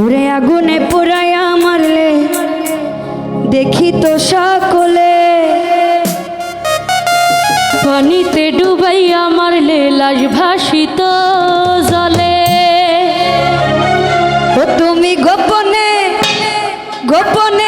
ওরে আগুনে পুরাইয়া মারলে, দেখি তো সকলে। পানিতে ডুবাইয়া মারলে লাজ ভাসিত জলে। ও তুমি গোপনে গোপনে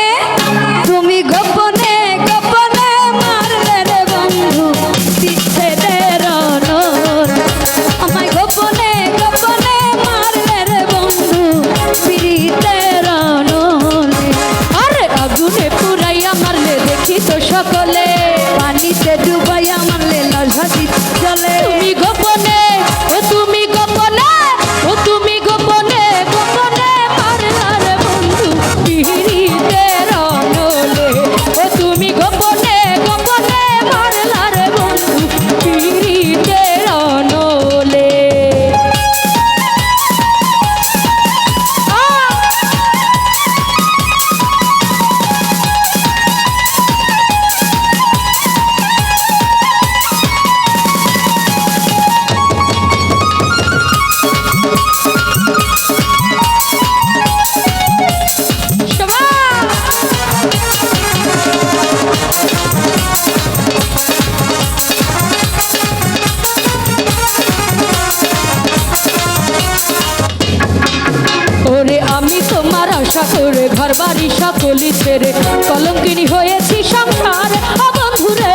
শহরে ঘর বাড়ি সকলি ছেড়ে কলঙ্কিনী হয়েছি সংসারে। অবন্ধুরে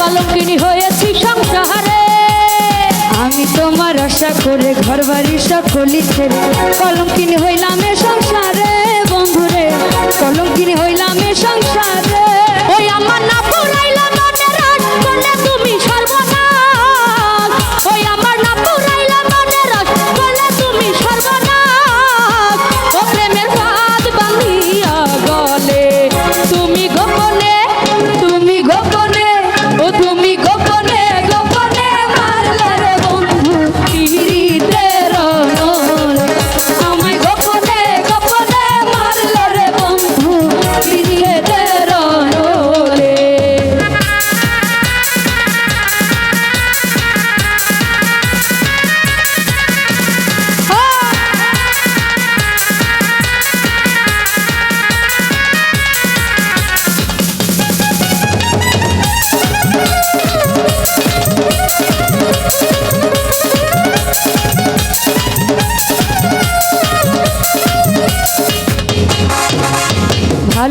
কলঙ্কিনী হয়েছি সংসারে। আমি তোমার আশা করে ঘর বাড়ি সকলি ছেড়ে কলঙ্কিনী হইলাম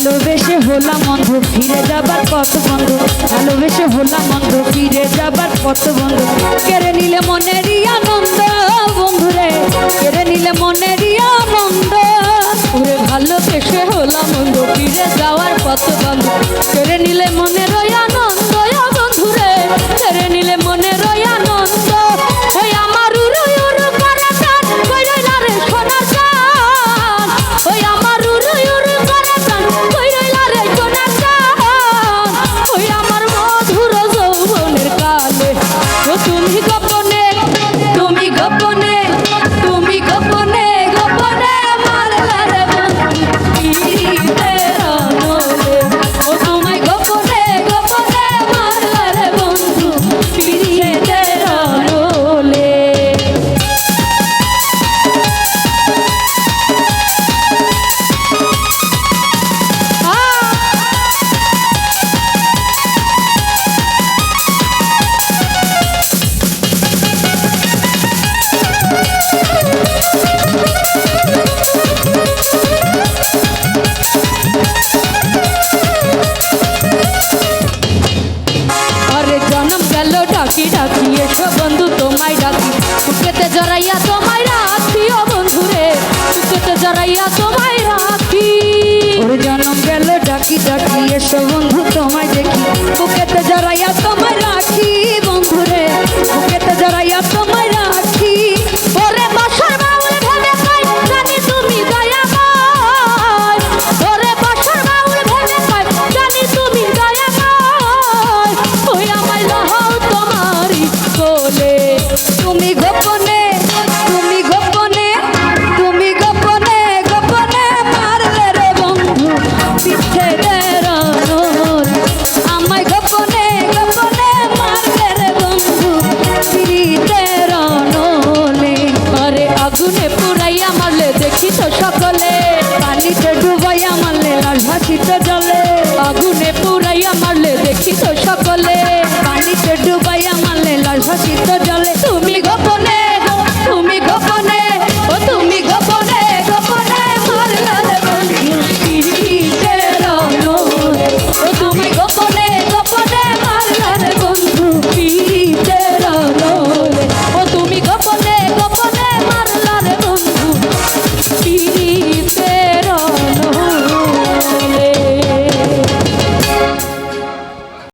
ভালোবেসে হলাম অন্ধ, ফিরে যাবার কত বন্ধু। ভালোবেসে হলাম অন্ধ, ফিরে যাবার কত বন্ধু। কেড়ে নিলে মনেরই আনন্দ, বন্ধুরে, কেড়ে নিলে মনেরই আনন্দ। ভালোবেসে হলাম অন্ধ, ফিরে যাওয়ার কত বন্ধু। কেড়ে নিলে মনে তোমায় রাখিও বন্ধুরে জড়াইয়া তোমায়